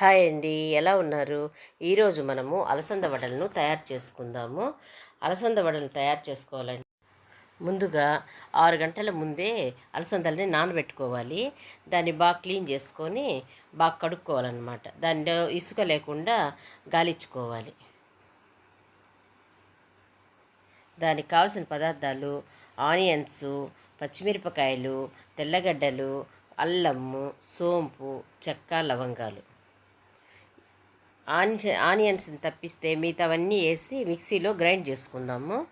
Hi అండి. ఎలా ఉన్నారు? ఈరోజు మనము అలసంద వడలను తయారు చేసుకుందాము. అలసంద వడలు తయారు చేసుకోవాలండి. ముందుగా ఆరు గంటల ముందే అలసందల్ని నానబెట్టుకోవాలి. దాన్ని బాగా క్లీన్ చేసుకొని బాగా కడుక్కోవాలన్నమాట. దానిలో ఇసుక లేకుండా గాలిచ్చుకోవాలి దానికి కావాల్సిన పదార్థాలు ఆనియన్స్ పచ్చిమిరపకాయలు తెల్లగడ్డలు అల్లము సోంపు చెక్క లవంగాలు. ఆని ఆనియన్స్ని తప్పిస్తే మిగతావన్నీ వేసి మిక్సీలో గ్రైండ్ చేసుకుందాము.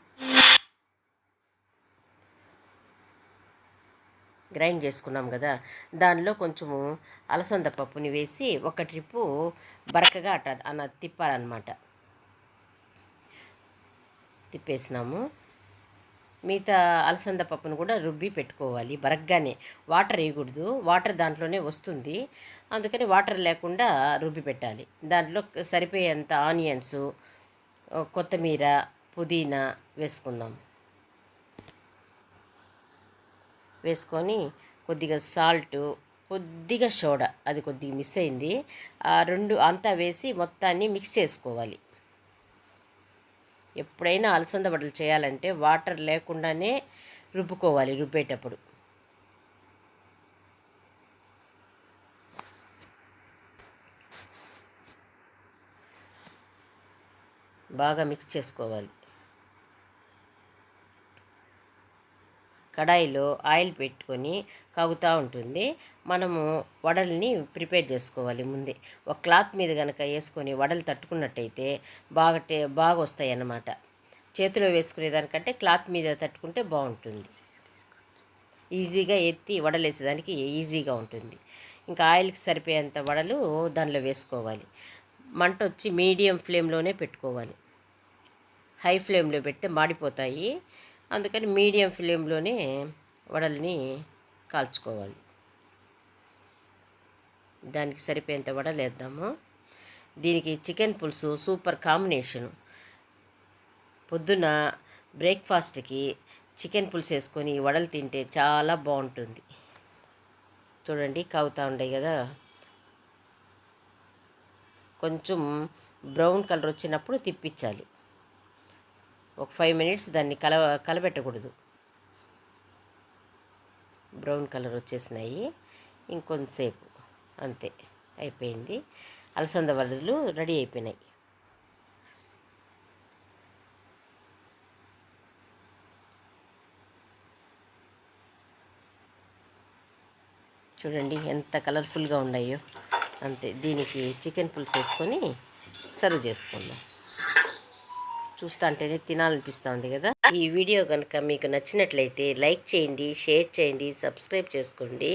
గ్రైండ్ చేసుకున్నాం కదా. దానిలో కొంచెము అలసంద పప్పుని వేసి ఒక ట్రిప్పు బరకగా అట్ట అన్న తిప్పాలన్నమాట. తిప్పేసినాము. మిగతా అలసంద పప్పును కూడా రుబ్బి పెట్టుకోవాలి బరగ్గానే. వాటర్ వేయకూడదు. వాటర్ దాంట్లోనే వస్తుంది. అందుకని వాటర్ లేకుండా రుబ్బి పెట్టాలి. దాంట్లో సరిపోయేంత ఆనియన్స్ కొత్తిమీర పుదీనా వేసుకుందాం. వేసుకొని కొద్దిగా సాల్ట్ కొద్దిగా సోడా అది కొద్దిగా మిస్ అయింది. ఆ రెండు అంతా వేసి మొత్తాన్ని మిక్స్ చేసుకోవాలి. ఎప్పుడైనా అలసంద వడలు చేయాలంటే వాటర్ లేకుండానే రుబ్బుకోవాలి రుబ్బేటప్పుడు. బాగా మిక్స్ చేసుకోవాలి. కడాయిలో ఆయిల్ పెట్టుకొని కాగుతూ ఉంటుంది. మనము వడల్ని ప్రిపేర్ చేసుకోవాలి ముందే. ఒక క్లాత్ మీద కనుక వేసుకొని వడలు తట్టుకున్నట్టయితే బాగా టే బాగా వస్తాయి అన్నమాట చేతిలో వేసుకునే దానికంటే క్లాత్ మీద తట్టుకుంటే బాగుంటుంది. ఈజీగా ఎత్తి వడలేసేదానికి ఈజీగా ఉంటుంది. ఇంకా ఆయిల్కి సరిపోయేంత వడలు దానిలో వేసుకోవాలి. మంట వచ్చి మీడియం ఫ్లేమ్లోనే పెట్టుకోవాలి. హై ఫ్లేమ్లో పెడితే మాడిపోతాయి. అందుకని మీడియం ఫ్లేమ్లోనే వడల్ని కాల్చుకోవాలి. దానికి సరిపోయేంత వడలు వేద్దాము. దీనికి చికెన్ పులుసు సూపర్ కాంబినేషను. పొద్దున బ్రేక్ఫాస్ట్కి చికెన్ పులుసు వేసుకొని వడలు తింటే చాలా బాగుంటుంది. చూడండి కాగుతూ ఉన్నాయి కదా. కొంచెం బ్రౌన్ కలర్ వచ్చినప్పుడు తిప్పించాలి. ఒక ఫైవ్ మినిట్స్ దాన్ని కల కలబెట్టకూడదు. బ్రౌన్ కలర్ వచ్చేసినాయి. ఇంకొంతసేపు అంతే. అయిపోయింది. అలసంద వడలు రెడీ అయిపోయినాయి. చూడండి ఎంత కలర్ఫుల్గా ఉన్నాయో. అంతే. దీనికి చికెన్ పులుసు వేసుకొని సర్వ్ చేసుకుందాం. చూస్తుంటేనే తినాలనిపిస్తుంది కదా. ఈ వీడియో కనుక మీకు నచ్చినట్లయితే లైక్ చేయండి షేర్ చేయండి సబ్స్క్రైబ్ చేసుకోండి.